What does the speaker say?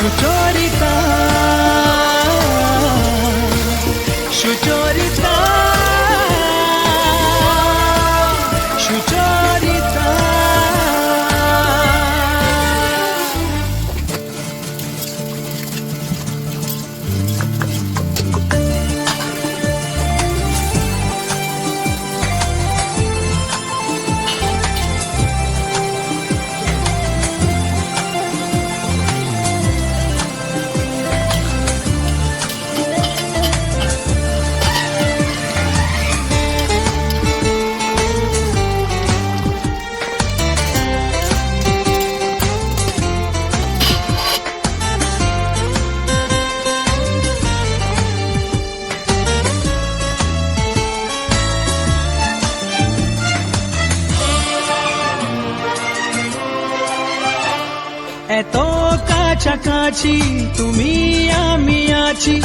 সুচরিতা সুচরিতা এত কাছাকাছি তুমি আমি আছি।